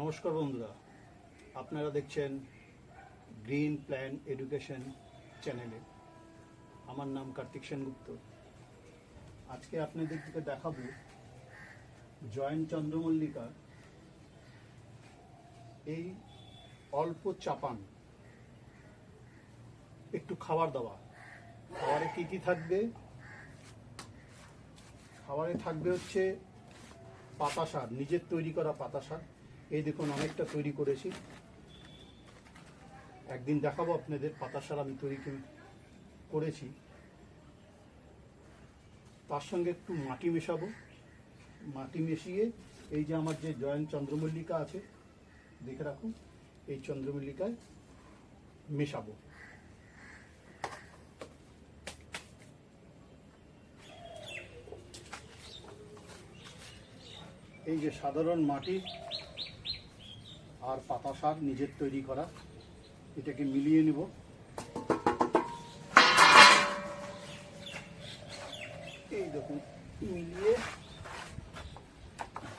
নমস্কার বন্ধুরা, আপনারা দেখছেন গ্রিন প্ল্যান এডুকেশন চ্যানেলে আমার নাম কার্তিক সেনগুপ্ত। আজকে আপনাদেরকে দেখাবো জয়েন্ট চন্দ্রমল্লিকা এই অল্প চাপান। একটু খাবার দাবার। খাবারে কি কি থাকবে? খাবারে থাকবে হচ্ছে পাতা শাক, নিজের তৈরি করা পাতা শাক। এই দেখুন, অনেকটা তৈরি করেছি। একদিন দেখাবো আপনাদের পাতা শাক আমি তৈরি করেছি। তার সঙ্গে একটু মাটি মেশাবো। মাটি মিশিয়ে এই যে আমার যে জয়েন্ট চন্দ্রমল্লিকা আছে, দেখে রাখুন, এই চন্দ্রমল্লিকায় মেশাবো। এই যে সাধারণ মাটি আর পাতা শাক নিজের তৈরি করা। এটাকে মিলিয়ে নেব। এই দেখুন, মিলিয়ে,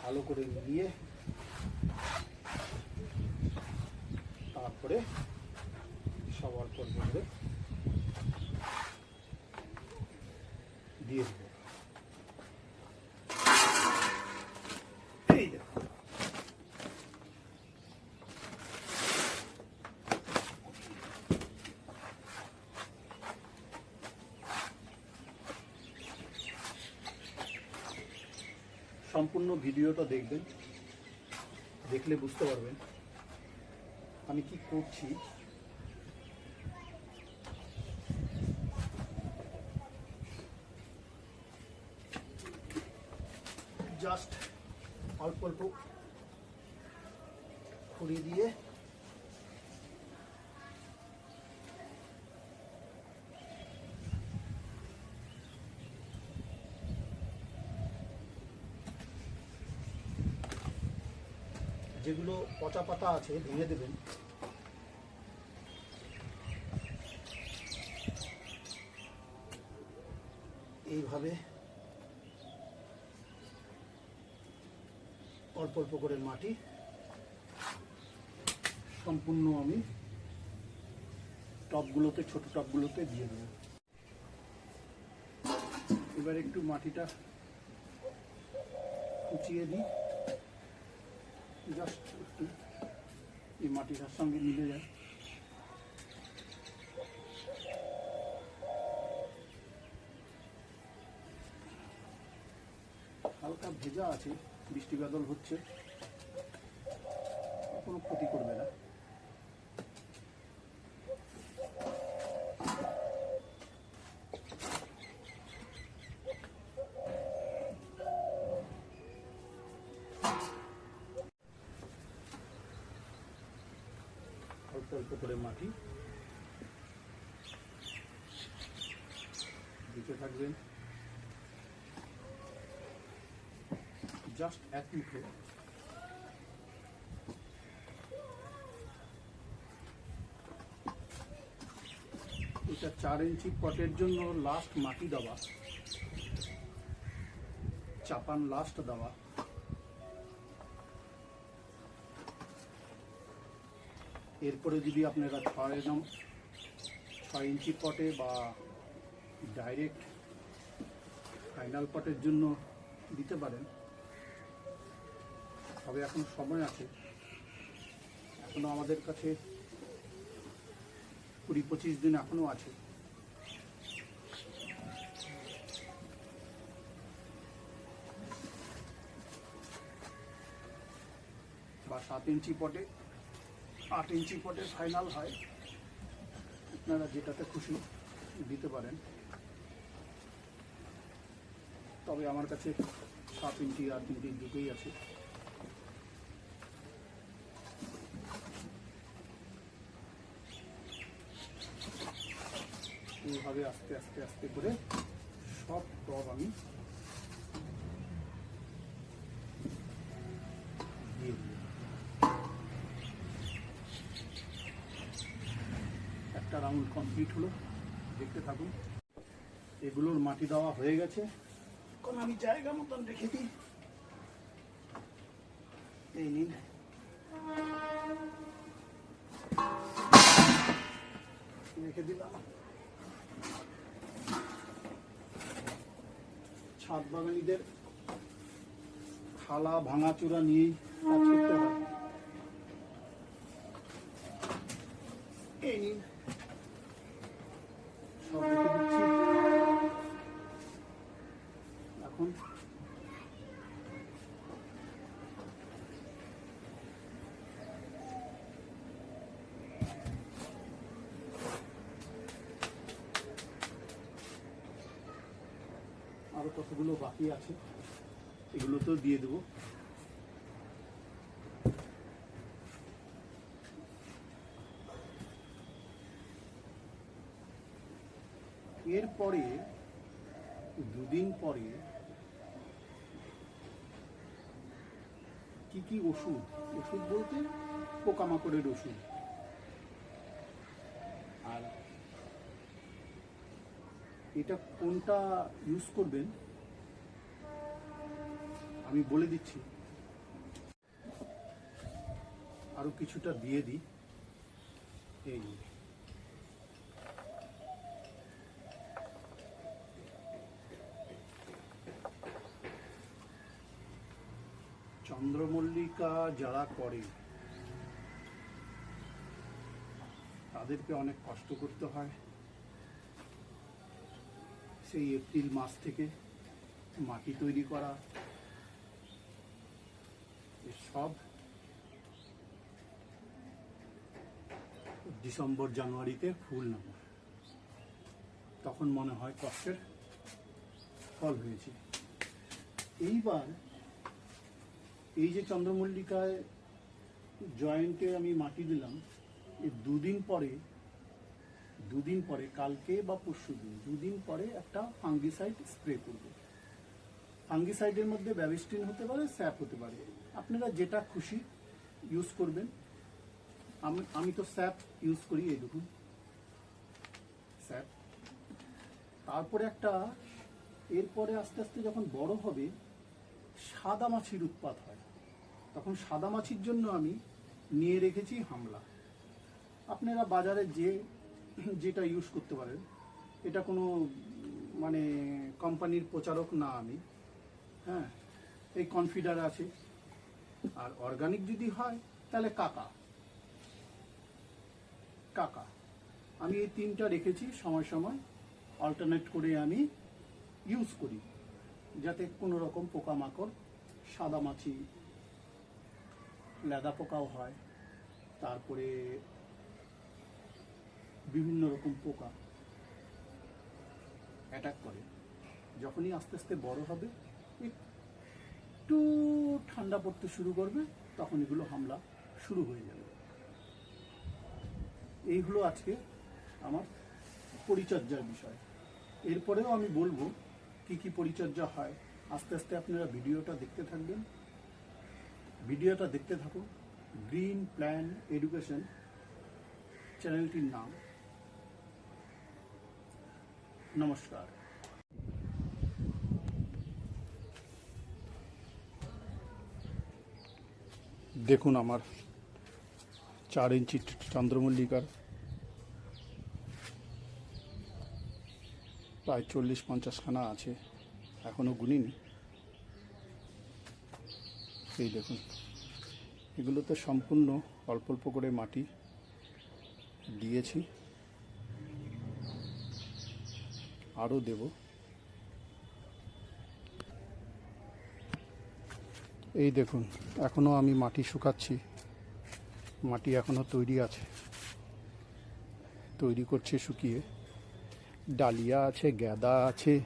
ভালো করে মিলিয়ে তারপরে সবার পর দিয়ে দেবো এই দেখুন সম্পূর্ণ ভিডিওটা দেখবেন। দেখলে বুঝতে পারবেন আমি কি করছি। জাস্ট অল্প অল্প খুঁড়িয়ে দিয়ে যেগুলো পচা পাতা আছে ভেঙে দেবেন। এইভাবে অল্প অল্প করে মাটি সম্পূর্ণ আমি টবগুলোতে ছোট টবগুলোতে দিয়ে দেবো। এবার একটু মাটিটা কুচিয়ে দিই। জাস্ট একটু এই মাটিটার সঙ্গে মিলে যায়। হালকা ভেজা আছে, বৃষ্টি বাদল হচ্ছে। কোনো ক্ষতি করবে না। অল্প করে মাটি। দিতে থাকবেন। জাস্ট এক মুঠো এটা চার ইঞ্চি পটের জন্য লাস্ট মাটি দেওয়া। চাপান লাস্ট দেওয়া। এরপরে যদি আপনারা ছয় নম ছয় ইঞ্চি পটে বা ডাইরেক্ট ফাইনাল পটের জন্য দিতে পারেন। তবে এখন সময় আছে। এখনও আমাদের কাছে কুড়ি পঁচিশ দিন এখনও আছে। বা সাত ইঞ্চি পটে আট ইঞ্চি পটে ফাইনাল হয়। আপনারা যেটাতে খুশি দিতে পারেন। তবে আমার কাছে সাত ইঞ্চি আট ইঞ্চি দুটোই আছে। এইভাবে আস্তে আস্তে আস্তে করে সব টব আমি কমপ্লিট হলো। দেখতে থাকুন। এগুলোর মাটি দেওয়া হয়ে গেছে। এখন আমি জায়গা মতন রেখে দিই। এই নিন। রেখে দিলাম। ছাদ বাগানিদের খালা ভাঙাচোরা নিয়েই কাজ করতে হয়। এই নিন। আরও কতগুলো বাকি আছে, এগুলো তো দিয়ে দেবো। এরপরে, দুদিন পরে কি কি ওষুধ? ওষুধ বলতে পোকামাকড়ের ওষুধ আর এটা কোনটা ইউজ করবেন? আমি বলে দিচ্ছি। আরও কিছুটা দিয়ে দিই। এই চন্দ্রমল্লিকা যারা করে, তাদেরকে অনেক কষ্ট করতে হয়। সেই এপ্রিল মাস থেকে মাটি তৈরি করা সব ডিসেম্বর, জানুয়ারিতে ফুল নামে। তখন মনে হয় কষ্টের ফল হয়েছে। এইবার এই যে চন্দ্রমল্লিকায় জয়েন্টে আমি মাটি দিলাম, এর দুদিন পরে দুদিন পরে, কালকে বা পরশু দিন, দুদিন পরে একটা ফাঙ্গিসাইড স্প্রে করব। ফাঙ্গিসাইডের মধ্যে ব্যাবিস্টিন হতে পারে, স্যাপ হতে পারে। আপনারা যেটা খুশি ইউজ করবেন। আমি আমি তো স্যাপ ইউজ করি, এই দেখুন। স্যাপ। তারপরে একটা, এরপরে আস্তে আস্তে যখন বড় হবে, সাদা মাছির উৎপাত হয়। তখন সাদা মাছির জন্য আমি নিয়ে রেখেছি হামলা। আপনারা বাজারে যে যেটা ইউজ করতে পারেন, এটা কোনো মানে কোম্পানির প্রচারক না আমি হ্যাঁ? এই কনফিডার আছে। আর অর্গানিক যদি হয়, তাহলে কাকা। কাকা। আমি এই তিনটা রেখেছি, সময় সময়। অল্টারনেট করে আমি ইউজ করি। যাতে কোনো রকম পোকামাকড়, সাদা মাছি, লেদা পোকাও হয়। তারপরে বিভিন্ন রকম পোকা অ্যাটাক করে। যখনই আস্তে আস্তে বড় হবে, একটু ঠান্ডা পড়তে শুরু করবে, তখন এগুলো হামলা শুরু হয়ে যাবে। এই হলো আজকে আমার পরিচর্যার বিষয়। এরপরেও আমি বলব কি কি পরিচর্যা হয়। আস্তে আস্তে আপনারা ভিডিওটা দেখতে থাকবেন। ভিডিওটা দেখতে থাকুন। গ্রিন প্ল্যান এডুকেশন চ্যানেলটির নাম। নমস্কার। দেখুন আমার চার ইঞ্চি চন্দ্রমল্লিকার প্রায় চল্লিশ পঞ্চাশখানা আছে এখনও গুনিনি। এই দেখুন, এগুলোতে সম্পূর্ণ অল্প অল্প করে মাটি দিয়েছি। আরও দেব। এই দেখুন, এখনও আমি মাটি শুকাচ্ছি। মাটি এখনও তৈরি আছে। তৈরি করছে শুকিয়ে। ডালিয়া আছে, গ্যাদা আছে,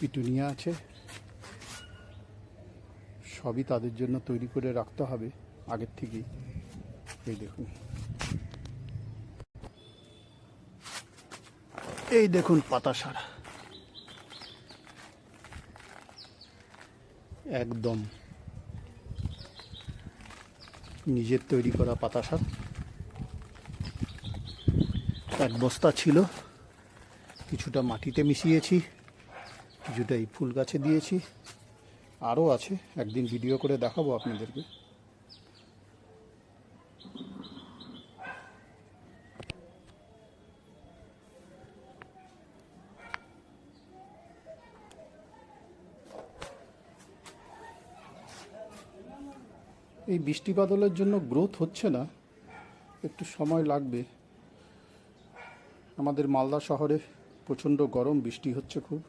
পিটুনিয়া আছে। সবই তাদের জন্য তৈরি করে রাখতে হবে আগের থেকেই। এই দেখুন। এই দেখুন পাতা সারা একদম। নিজের তৈরি করা পাতা সার এক বস্তা ছিল, কিছুটা মাটিতে মিশিয়েছি, কিছুটা এই ফুল গাছে দিয়েছি। আরও আছে, একদিন ভিডিও করে দেখাবো আপনাদেরকে। এই বৃষ্টি বাদলের জন্য গ্রোথ হচ্ছে না, একটু সময় লাগবে। আমাদের মালদা শহরে প্রচণ্ড গরম, বৃষ্টি হচ্ছে খুব।